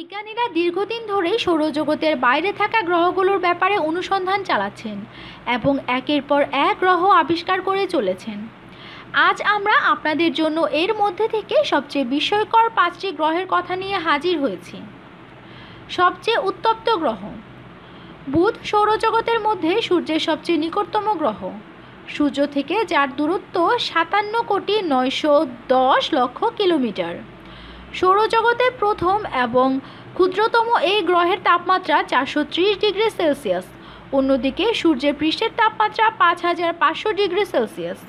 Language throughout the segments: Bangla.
বিজ্ঞানীরা দীর্ঘদিন ধরেই সৌরজগতের বাইরে থাকা গ্রহগুলোর ব্যাপারে অনুসন্ধান চালাচ্ছেন এবং একের পর এক গ্রহ আবিষ্কার করে চলেছেন। আজ আমরা আপনাদের জন্য এর মধ্যে থেকে সবচেয়ে বিস্ময়কর পাঁচটি গ্রহের কথা নিয়ে হাজির হয়েছি। সবচেয়ে উত্তপ্ত গ্রহ। বুধ সৌরজগতের মধ্যে সূর্যের সবচেয়ে নিকটতম গ্রহ। সূর্য থেকে যার দূরত্ব সাতান্ন কোটি নয়শো দশ লক্ষ কিলোমিটার। সৌরজগতের প্রথম এবং ক্ষুদ্রতম এই গ্রহের তাপমাত্রা চারশো ত্রিশ ডিগ্রি সেলসিয়াস। অন্যদিকে সূর্যের পৃষ্ঠের তাপমাত্রা পাঁচ হাজার পাঁচশো ডিগ্রি সেলসিয়াস।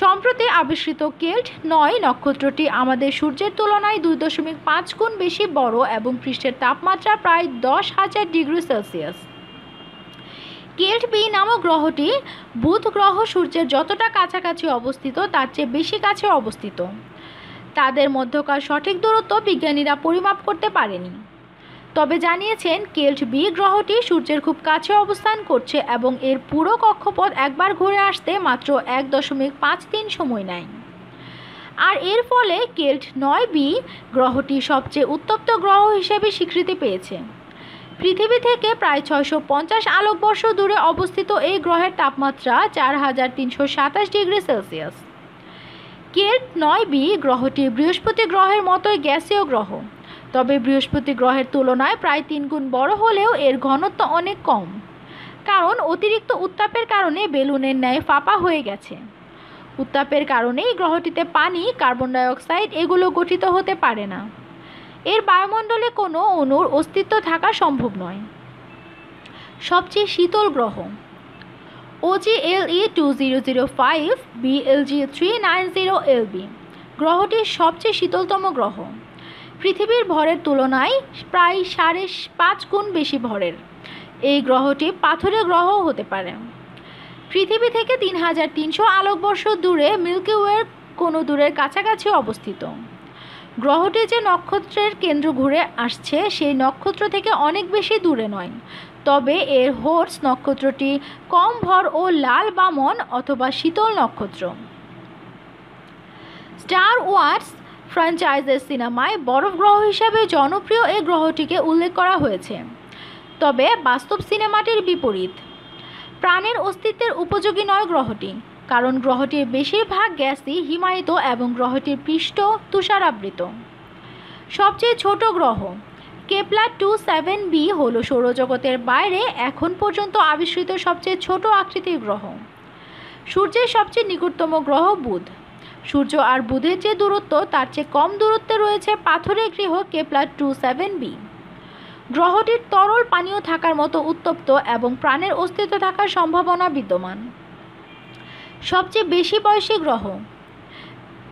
সম্প্রতি আবিষ্কৃত কেল্ট নয় নক্ষত্রটি আমাদের সূর্যের তুলনায় দুই দশমিক পাঁচ গুণ বেশি বড় এবং পৃষ্ঠের তাপমাত্রা প্রায় দশ হাজার ডিগ্রি সেলসিয়াস। কেল্ট বি নামক গ্রহটি বুধ গ্রহ সূর্যের যতটা কাছাকাছি অবস্থিত তার চেয়ে বেশি কাছে অবস্থিত। তাদের মধ্যকার সঠিক দূরত্ব বিজ্ঞানীরা পরিমাপ করতে পারেনি। তবে জানিয়েছেন, কেল্ট বি গ্রহটি সূর্যের খুব কাছে অবস্থান করছে এবং এর পুরো কক্ষপথ একবার ঘুরে আসতে মাত্র এক দশমিক পাঁচ তিন সময় নেয়। আর এর ফলে কেল্ট নয় বি গ্রহটি সবচেয়ে উত্তপ্ত গ্রহ হিসেবে স্বীকৃতি পেয়েছে। পৃথিবী থেকে প্রায় ছয়শো পঞ্চাশ আলোকবর্ষ দূরে অবস্থিত এই গ্রহের তাপমাত্রা চার হাজার তিনশো সাতাশ ডিগ্রি সেলসিয়াস। কেল্ট নয় বি গ্রহটি বৃহস্পতি গ্রহের মতোই গ্যাসীয় গ্রহ। তবে বৃহস্পতি গ্রহের তুলনায় প্রায় তিন গুণ বড় হলেও এর ঘনত্ব অনেক কম। কারণ অতিরিক্ত উত্তাপের কারণে বেলুনের ন্যায় ফাঁপা হয়ে গেছে। উত্তাপের কারণেই গ্রহটিতে পানি, কার্বন ডাইঅক্সাইড এগুলো গঠিত হতে পারে না। এর বায়ুমণ্ডলে কোনো অণুর অস্তিত্ব থাকা সম্ভব নয়। সবচেয়ে শীতল গ্রহ। OGLE two zero zero five BLG three nine zero LB গ্রহটি সবচেয়ে শীতলতম গ্রহ। পৃথিবীর ভরের তুলনায় প্রায় সাড়ে পাঁচ গুণ বেশি ভরের। এই গ্রহটি পাথরের গ্রহ হতে পারে। পৃথিবী থেকে তিন হাজার তিনশো আলোকবর্ষ দূরে মিল্কি ওয়ের কোনো দূরের কাছাকাছি অবস্থিত। গ্রহটি যে নক্ষত্রের কেন্দ্র ঘুরে আসছে, সেই নক্ষত্র থেকে অনেক বেশি দূরে নয়। তবে এর হোর্স নক্ষত্রটি কম ভর ও লাল বামন অথবা শীতল নক্ষত্র। স্টার ওয়ার্স ফ্র্যাঞ্চাইজের সিনেমায় বরফ গ্রহ হিসাবে জনপ্রিয় এই গ্রহটিকে উল্লেখ করা হয়েছে। তবে বাস্তব সিনেমাটির বিপরীত। প্রাণের অস্তিত্বের উপযোগী নয় গ্রহটি, কারণ গ্রহটির বেশিরভাগ গ্যাসই হিমায়িত এবং গ্রহটির পৃষ্ঠ তুষারাবৃত। সবচেয়ে ছোট গ্রহ কেপলা টু সেভেন বি হল সৌরজগতের বাইরে, এখন পর্যন্ত আবিষ্কৃত সবচেয়ে ছোট আকৃতির গ্রহ। সূর্যের সবচেয়ে নিকটতম গ্রহ বুধ। সূর্য আর বুধের যে দূরত্ব, তার চেয়ে কম দূরত্বে রয়েছে পাথরের গৃহ কেপলা টু সেভেন বি। গ্রহটির তরল পানীয় থাকার মতো উত্তপ্ত এবং প্রাণের অস্তিত্ব থাকার সম্ভাবনা বিদ্যমান। সবচেয়ে বেশি বয়সী গ্রহ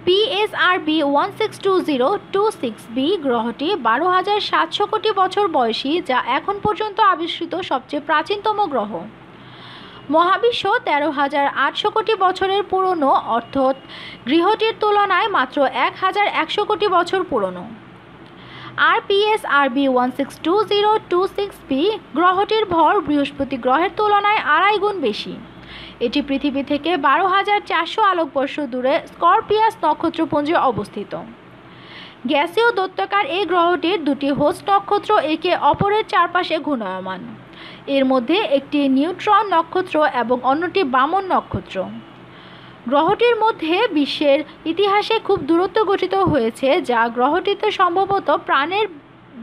PSRB one six two zero two six B গ্রহটি বারো হাজার সাতশো কোটি বছর বয়সী, যা এখন পর্যন্ত আবিষ্কৃত সবচেয়ে প্রাচীনতম গ্রহ। মহাবিশ্ব তেরো হাজার আটশো কোটি বছরের পুরনো, অর্থাৎ গৃহটির তুলনায় মাত্র এক হাজার একশো কোটি বছর পুরনো। আর RB one six two zero two six B গ্রহটির ভর বৃহস্পতি গ্রহের তুলনায় আড়াই গুণ বেশি। এটি পৃথিবী থেকে বারো হাজার চারশো আলোকবর্ষ দূরে স্করপিয়াস নক্ষত্রপুঞ্জে অবস্থিত। গ্যাসীয় দৈত্যাকার এই গ্রহটির দুটি হোস্ট নক্ষত্র একে অপরের চারপাশে ঘূর্ণায়মান। এর মধ্যে একটি নিউট্রন নক্ষত্র এবং অন্যটি বামন নক্ষত্র। গ্রহটির মধ্যে বিশ্বের ইতিহাসে খুব দূরত্ব গঠিত হয়েছে, যা গ্রহটিতে সম্ভবত প্রাণের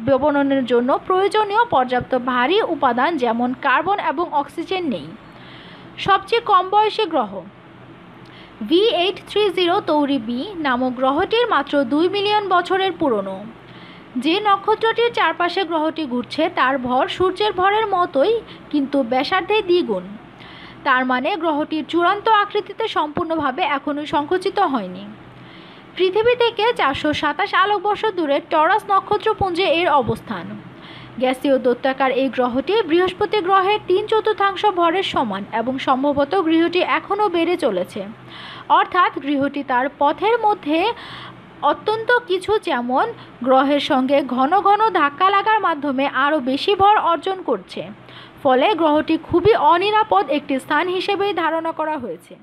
বিবরণের জন্য প্রয়োজনীয় পর্যাপ্ত ভারী উপাদান যেমন কার্বন এবং অক্সিজেন নেই। সবচেয়ে কম বয়সী গ্রহ। V eight three zero Tauri B নামক গ্রহটির মাত্র দুই মিলিয়ন বছরের পুরনো। যে নক্ষত্রটির চারপাশে গ্রহটি ঘুরছে, তার ভর সূর্যের ভরের মতোই, কিন্তু ব্যাসার্ধে দ্বিগুণ। তার মানে গ্রহটির চূড়ান্ত আকৃতিতে সম্পূর্ণভাবে এখনও সংকুচিত হয়নি। পৃথিবী থেকে চারশো সাতাশ আলোকবর্ষ দূরে টরাস নক্ষত্রপুঞ্জে এর অবস্থান। গ্যাসীয় দৈত্যাকার এই গ্রহটি বৃহস্পতি গ্রহের তিন চতুর্থাংশ ভরের সমান এবং সম্ভবত গৃহটি এখনও বেড়ে চলেছে। অর্থাৎ গৃহটি তার পথের মধ্যে অত্যন্ত কিছু যেমন গ্রহের সঙ্গে ঘন ঘন ধাক্কা লাগার মাধ্যমে আরও বেশি ভর অর্জন করছে। ফলে গ্রহটি খুবই অনিরাপদ একটি স্থান হিসেবেই ধারণা করা হয়েছে।